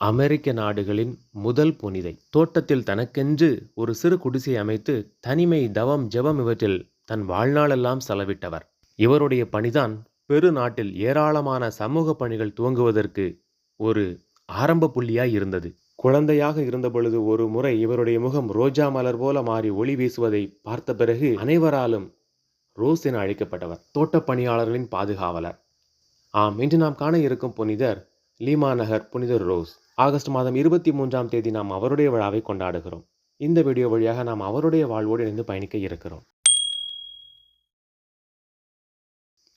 அமெரிக்க நாடுகளின் முதல் புனிதை. தோட்டத்தில் தனக்கென்று ஒரு சிறு குடிசை அமைத்து தனிமை தவம் ஜெபம் இவற்றில் தன் வாழ்நாளெல்லாம் செலவிட்டவர். இவருடைய பணிதான் பெரு நாட்டில் ஏராளமான சமூக பணிகள் துவங்குவதற்கு ஒரு ஆரம்ப புள்ளியாய் இருந்தது. குழந்தையாக இருந்தபொழுது ஒரு முறை இவருடைய முகம் ரோஜா மலர் போல மாறி ஒளி வீசுவதை பார்த்த பிறகு அனைவராலும் ரோஸ் என அழைக்கப்பட்டவர். தோட்டப் பணியாளர்களின் பாதுகாவலர். ஆம் இன்று நாம் காண இருக்கும் புனிதர் லீமா நகர் புனிதர் ரோஸ். ஆகஸ்ட் மாதம் இருபத்தி மூன்றாம் தேதி நாம் அவருடைய விழாவை கொண்டாடுகிறோம். இந்த வீடியோ வழியாக நாம் அவருடைய வாழ்வோடு இணைந்து பயணிக்க இருக்கிறோம்.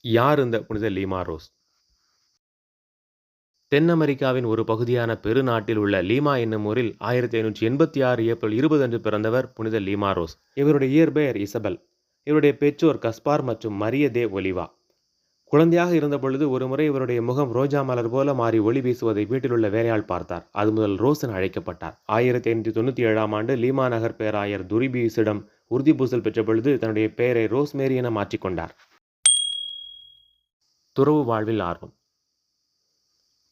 யார் இந்த புனித லீமா ரோஸ்? தென் அமெரிக்காவின் ஒரு பகுதியான பெருநாட்டில் உள்ள லீமா என்னும் ஊரில் ஆயிரத்தி ஐநூற்றி எண்பத்தி ஆறு ஏப்ரல் இருபது அன்று பிறந்தவர் புனித லீமா ரோஸ். இவருடைய இயற்பெயர் இசபெல். இவருடைய பெற்றோர் கஸ்பார் மற்றும் மரிய தே ஒலிவா. குழந்தையாக இருந்த பொழுது ஒருமுறை இவருடைய முகம் ரோஜா மலர் போல மாறி ஒளி வீசுவதை வீட்டிலுள்ள வேலையால் பார்த்தார். அது முதல் ரோசன் அழைக்கப்பட்டார். ஆயிரத்தி ஐநூற்றி தொண்ணூற்றி ஏழாம் ஆண்டு லீமா நகர் பேராயர் துரிபீஸிடம் உறுதி பூசல் பெற்ற பொழுது தன்னுடைய பெயரை ரோஸ்மேரி என மாற்றிக்கொண்டார் துறவு வாழ்வில் ஆர்வம்.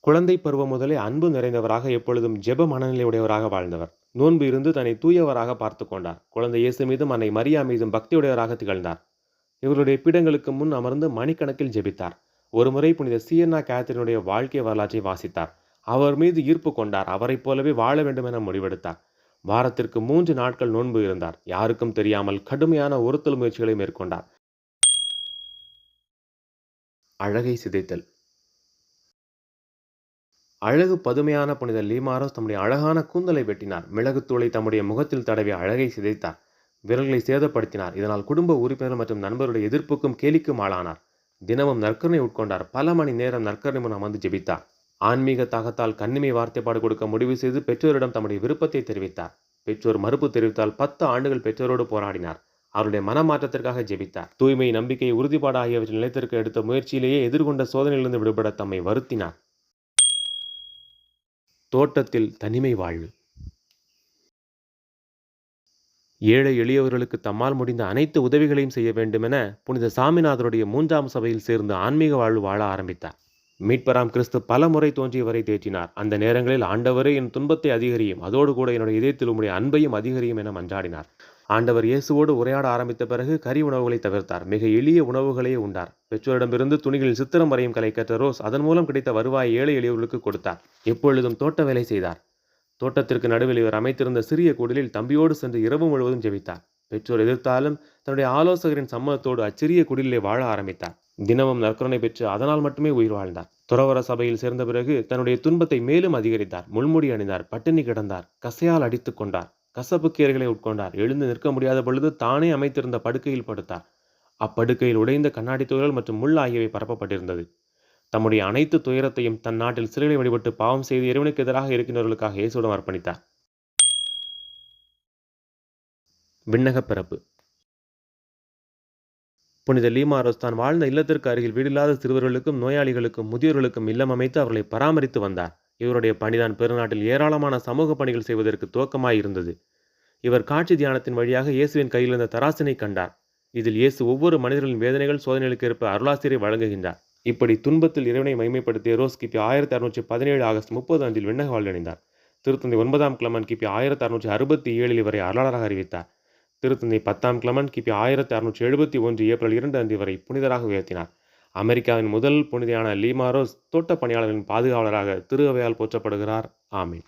குழந்தை பருவம் முதலே அன்பு நிறைந்தவராக எப்பொழுதும் ஜெப மனநிலையுடையவராக வாழ்ந்தவர். நோன்பு இருந்து தன்னை தூயவராக பார்த்து கொண்டார். குழந்தை இயேசு மீதும் அன்னை மரியா மீதும் பக்தியுடையவராக திகழ்ந்தார். இவருடைய பீடங்களுக்கு முன் அமர்ந்து மணிக்கணக்கில் ஜெபித்தார். ஒருமுறை புனித சியன்னா கேத்தரினுடைய வாழ்க்கை வரலாற்றை வாசித்தார். அவர் மீது ஈர்ப்பு கொண்டார். அவரைப் போலவே வாழ வேண்டும் என முடிவெடுத்தார். வாரத்திற்கு மூன்று நாட்கள் நோன்பு இருந்தார். யாருக்கும் தெரியாமல் கடுமையான ஒருத்தல் முயற்சிகளை மேற்கொண்டார். அழகை சிதைத்தல். அழகு பதுமையான புனித லீமாரோஸ் தம்முடைய அழகான கூந்தலை வெட்டினார். மிளகுத்தூளை தம்முடைய முகத்தில் தடவி அழகை சிதைத்தார். விரல்களை சேதப்படுத்தினார். இதனால் குடும்ப உறுப்பினர் மற்றும் நண்பருடைய எதிர்ப்புக்கும் கேலிக்கும் ஆளானார். தினமும் நற்கருணை உட்கொண்டார். பல மணி நேரம் நற்கருணை முன் அமர்ந்து ஜெபித்தார். ஆன்மீக தாகத்தால் கண்ணிமை வார்த்தைப்பாடு கொடுக்க முடிவு செய்து பெற்றோரிடம் தம்முடைய விருப்பத்தை தெரிவித்தார். பெற்றோர் மறுப்பு தெரிவித்தால் பத்து ஆண்டுகள் பெற்றோரோடு போராடினார். அவருடைய மனமாற்றத்திற்காக ஜெபித்தார். தூய்மை நம்பிக்கை உறுதிப்பாடு ஆகியவற்றில் நிலைத்திருக்க எடுத்த முயற்சியிலேயே எதிர்கொண்ட சோதனையிலிருந்து விடுபட தம்மை வருத்தினார். தோட்டத்தில் தனிமை வாழ்வு. ஏழை எளியவர்களுக்கு தம்மால் முடிந்த அனைத்து உதவிகளையும் செய்ய வேண்டுமென புனித சாமிநாதருடைய மூன்றாம் சபையில் சேர்ந்து ஆன்மீக வாழ்வு வாழ ஆரம்பித்தார். மீட்பராம் கிறிஸ்து பல முறை தோன்றியவரை தேற்றினார். அந்த நேரங்களில் ஆண்டவரே என் துன்பத்தை அதிகரியும். அதோடு கூட என்னுடைய இதயத்தில் உம்முடைய அன்பையும் அதிகரியும் என மன்றாடினார். ஆண்டவர் இயேசுவோடு உரையாட ஆரம்பித்த பிறகு கறி உணவுகளை தவிர்த்தார். மிக எளிய உணவுகளையே உண்டார். பெற்றோரிடமிருந்து துணிகளில் சித்திரம் வரையும் கலை கற்ற ரோஸ் அதன் மூலம் கிடைத்த வருவாய் ஏழை எளியவர்களுக்கு கொடுத்தார். எப்பொழுதும் தோட்ட வேலை செய்தார். தோட்டத்திற்கு நடுவில் இவர் அமைத்திருந்த சிறிய குடிலில் தம்பியோடு சென்று இரவு முழுவதும் ஜெபித்தார். பெற்றோர் எதிர்த்தாலும் தன்னுடைய ஆலோசகரின் சம்மதத்தோடு அச்சிறிய குடிலே வாழ ஆரம்பித்தார். தினமும் நற்கருணை பெற்று அதனால் மட்டுமே உயிர் வாழ்ந்தார். துறவர சபையில் சேர்ந்த பிறகு தன்னுடைய துன்பத்தை மேலும் அதிகரித்தார். முள்முடி அணிந்தார். பட்டினி கிடந்தார். கசையால் அடித்து கொண்டார். கசப்பு கீரைகளை உட்கொண்டார். எழுந்து நிற்க முடியாத பொழுது தானே அமைத்திருந்த படுக்கையில் படுத்தார். அப்படுக்கையில் உடைந்த கண்ணாடி துகள்கள் மற்றும் முள் ஆகியவை பரப்பப்பட்டிருந்தது. தம்முடைய அனைத்து துயரத்தையும் தன் நாட்டில் சிறுகளை வழிபட்டு பாவம் செய்து இறைவனுக்கு எதிராக இருக்கின்றவர்களுக்காக இயேசுடன் அர்ப்பணித்தார். விண்ணக பிறப்பு புனித லீமாரோஸ் தான் வாழ்ந்த இல்லத்திற்கு அருகில் வீடில்லாத சிறுவர்களுக்கும் நோயாளிகளுக்கும் முதியோர்களுக்கும் இல்லம் அமைத்து அவர்களை பராமரித்து வந்தார். இவருடைய பணிதான் பெருநாட்டில் ஏராளமான சமூக பணிகள் செய்வதற்கு துவக்கமாய் இருந்தது. இவர் காட்சி தியானத்தின் வழியாக இயேசுவின் கையில் இருந்த தராசினை கண்டார். இதில் இயேசு ஒவ்வொரு மனிதர்களின் வேதனைகள் சோதனைகளுக்கு ஏற்ப அருளாசிரியை வழங்குகின்றார். இப்படி துன்பத்தில் இறைவனை மைமைப்படுத்திய ரோஸ் கிபி ஆயிரத்தி அறுநூற்றி பதினேழு ஆகஸ்ட் முப்பது அஞ்சில் விண்ணக வாழ்வடைந்தார் திருத்தந்தை ஒன்பதாம் கிளமன் கிபி ஆயிரத்தி அறுநூற்றி அறுபத்தி ஏழில் இவரை அருளாளராக அறிவித்தார். திருத்தந்தை பத்தாம் கிளமன் கிபி ஆயிரத்தி அறுநூற்றி எழுபத்தி ஒன்று ஏப்ரல் இரண்டு அன்று வரை புனிதராக உயர்த்தினார். அமெரிக்காவின் முதல் புனிதையான லீமாரோஸ் தோட்ட பணியாளர்களின் பாதுகாவலராக திரு அவையால் போற்றப்படுகிறார். ஆமீன்.